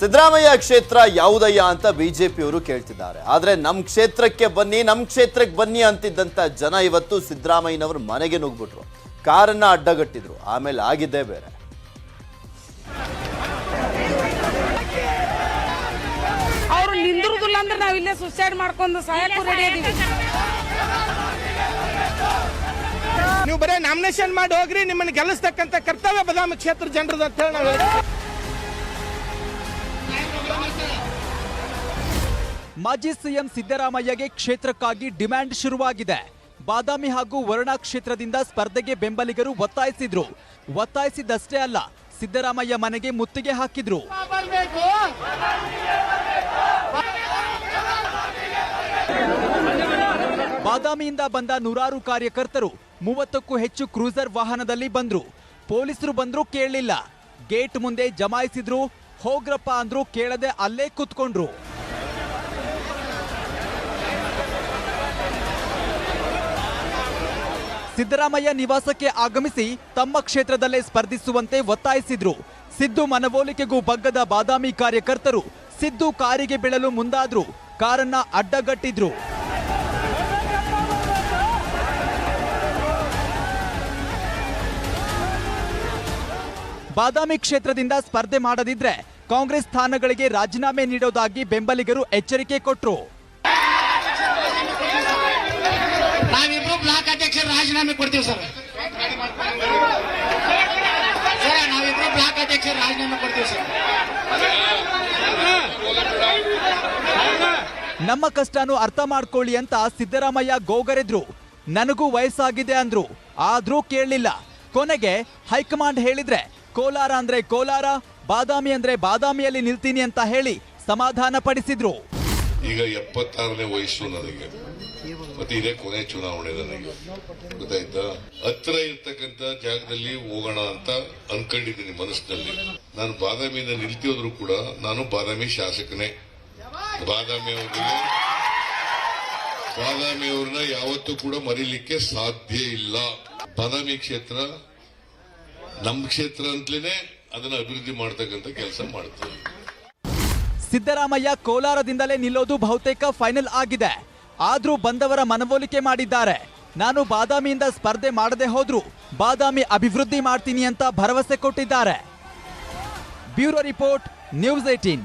ಸಿದ್ದರಾಮಯ್ಯ ಕ್ಷೇತ್ರ ಯಾವುದಯ್ಯ ಅಂತ ಬಿಜೆಪಿಯವರು ಕೇಳ್ತಿದ್ದಾರೆ. ಆದ್ರೆ ನಮ್ಮ ಕ್ಷೇತ್ರಕ್ಕೆ ಬನ್ನಿ ನಮ್ಮ ಕ್ಷೇತ್ರಕ್ಕೆ ಬನ್ನಿ ಅಂತಿದ್ದಂಥ ಜನ ಇವತ್ತು ಸಿದ್ದರಾಮಯ್ಯನವರು ಮನೆಗೆ ನುಗ್ಬಿಟ್ರು. ಕಾರನ್ನ ಅಡ್ಡಗಟ್ಟಿದ್ರು. ಆಮೇಲೆ ಆಗಿದ್ದೇ ಬೇರೆ. ಅವರು ನಿಂದ್ರುದಿಲ್ಲ ಅಂದ್ರೆ ನಾವು ಇಲ್ಲೇ ಸುಸೈಡ್ ಮಾಡ್ಕೊಂಡು ಸಾಯಕ್ಕೂ ರೆಡಿ ಇದೀವಿ. ನೀವು ಬರೀ ನಾಮಿನೇಷನ್ ಮಾಡಿ ಹೋಗ್ರಿ ನಿಮ್ಮನ್ನ ಗೆಲ್ಲಿಸ್ತಕ್ಕಂಥ ಕರ್ತವ್ಯ ಬದಾಮಿ ಕ್ಷೇತ್ರ ಜನರದ್ದು ಅಂತ ಹೇಳಿ ನಾವು ಮಾಜಿ ಸಿಎಂ ಸಿದ್ದರಾಮಯ್ಯಗೆ ಕ್ಷೇತ್ರಕ್ಕಾಗಿ ಡಿಮ್ಯಾಂಡ್ ಶುರುವಾಗಿದೆ. ಬಾದಾಮಿ ಹಾಗೂ ವರುಣಾ ಕ್ಷೇತ್ರದಿಂದ ಸ್ಪರ್ಧೆಗೆ ಬೆಂಬಲಿಗರು ಒತ್ತಾಯಿಸಿದ್ರು. ಒತ್ತಾಯಿಸಿದಷ್ಟೇ ಅಲ್ಲ, ಸಿದ್ದರಾಮಯ್ಯ ಮನೆಗೆ ಮುತ್ತಿಗೆ ಹಾಕಿದ್ರು. ಬಾದಾಮಿಯಿಂದ ಬಂದ ನೂರಾರು ಕಾರ್ಯಕರ್ತರು, ಮೂವತ್ತಕ್ಕೂ ಹೆಚ್ಚು ಕ್ರೂಸರ್ ವಾಹನದಲ್ಲಿ ಬಂದ್ರು. ಪೊಲೀಸರು ಬಂದ್ರು ಕೇಳಲಿಲ್ಲ. ಗೇಟ್ ಮುಂದೆ ಜಮಾಯಿಸಿದ್ರು, ಹೋಗ್ರಪ್ಪ ಅಂದ್ರು ಕೇಳದೆ ಅಲ್ಲೇ ಕೂತ್ಕೊಂಡ್ರು. ಸಿದ್ದರಾಮಯ್ಯ ನಿವಾಸಕ್ಕೆ ಆಗಮಿಸಿ ತಮ್ಮ ಕ್ಷೇತ್ರದಲ್ಲೇ ಸ್ಪರ್ಧಿಸುವಂತೆ ಒತ್ತಾಯಿಸಿದ್ರು. ಸಿದ್ದು ಮನವೊಲಿಕೆಗೂ ಬಗ್ಗದ ಬಾದಾಮಿ ಕಾರ್ಯಕರ್ತರು ಸಿದ್ದು ಕಾರಿಗೆ ಬೀಳಲು ಮುಂದಾದ್ರು ಕಾರನ್ನ ಅಡ್ಡಗಟ್ಟಿದ್ರು. ಬಾದಾಮಿ ಕ್ಷೇತ್ರದಿಂದ ಸ್ಪರ್ಧೆ ಮಾಡದಿದ್ರೆ ಕಾಂಗ್ರೆಸ್ ಸ್ಥಾನಗಳಿಗೆ ರಾಜೀನಾಮೆ ನೀಡೋದಾಗಿ ಬೆಂಬಲಿಗರು ಎಚ್ಚರಿಕೆ ಕೊಟ್ಟರು ರಾಜೀನಾಮೆ ಕೊಡ್ತೀವಿ ಸರ್. ಸರ್ ನಾವಿಬ್ರು ಬ್ಲಾಕ್ ಅಧ್ಯಕ್ಷರು ರಾಜೀನಾಮೆ ಕೊಡ್ತೀವಿ ಸರ್. ನಮ್ಮ ಕಷ್ಟನೂ ಅರ್ಥ ಮಾಡ್ಕೊಳ್ಳಿ ಅಂತ ಸಿದ್ದರಾಮಯ್ಯ ಗೋಗರೆದ್ರು. ನನಗೂ ವಯಸ್ಸಾಗಿದೆ ಅಂದ್ರು. ಆದ್ರೂ ಕೇಳಲಿಲ್ಲ. ಕೊನೆಗೆ ಹೈಕಮಾಂಡ್ ಹೇಳಿದ್ರೆ ಕೋಲಾರ ಅಂದ್ರೆ ಕೋಲಾರ ಬಾದಾಮಿ ಅಂದ್ರೆ ಬಾದಾಮಿಯಲ್ಲಿ ನಿಲ್ತೀನಿ ಅಂತ ಹೇಳಿ ಸಮಾಧಾನ ಪಡಿಸಿದ್ರು ಈಗ ಎಪ್ಪತ್ತಾರನೇ ವಯಸ್ಸು ನನಗೆ. ಮತ್ತೆ ಇದೇ ಕೊನೆ ಚುನಾವಣೆ ನನಗೆ ಗೊತ್ತಾಯ್ತಾ? ಹತ್ರ ಇರ್ತಕ್ಕಂತ ಜಾಗದಲ್ಲಿ ಹೋಗೋಣ ಅಂತ ಅನ್ಕೊಂಡಿದ್ದೀನಿ ಮನಸ್ಸಿನಲ್ಲಿ. ನಾನು ಬಾದಾಮಿಯಿಂದ ನಿಲ್ತಿಯೋದ್ರು ಕೂಡ ನಾನು ಬಾದಾಮಿ ಶಾಸಕನೇ. ಬಾದಾಮಿ ಅವ್ರಿಗೆ ಬಾದಾಮಿ ಅವ್ರನ್ನ ಯಾವತ್ತೂ ಕೂಡ ಮರೀಲಿಕ್ಕೆ ಸಾಧ್ಯ ಇಲ್ಲ. ಬಾದಾಮಿ ಕ್ಷೇತ್ರ ನಮ್ಮ ಕ್ಷೇತ್ರ ಅಂತಲೇ ಅದನ್ನ ಅಭಿವೃದ್ಧಿ ಮಾಡ್ತಕ್ಕಂಥ ಕೆಲಸ ಮಾಡ್ತೀವಿ ಸಿದ್ದರಾಮಯ್ಯ ಕೋಲಾರದಿಂದಲೇ ನಿಲ್ಲೋದು ಬಹುತೇಕ ಫೈನಲ್ ಆಗಿದೆ. ಆದ್ರೂ ಬಂದವರ ಮನವೊಲಿಕೆ ಮಾಡಿದ್ದಾರೆ. ನಾನು ಬಾದಾಮಿಯಿಂದ ಸ್ಪರ್ಧೆ ಮಾಡದೆ ಹೋದ್ರೂ ಬಾದಾಮಿ ಅಭಿವೃದ್ಧಿ ಮಾಡ್ತೀನಿ ಅಂತ ಭರವಸೆ ಕೊಟ್ಟಿದ್ದಾರೆ. Bureau report, news eighteen.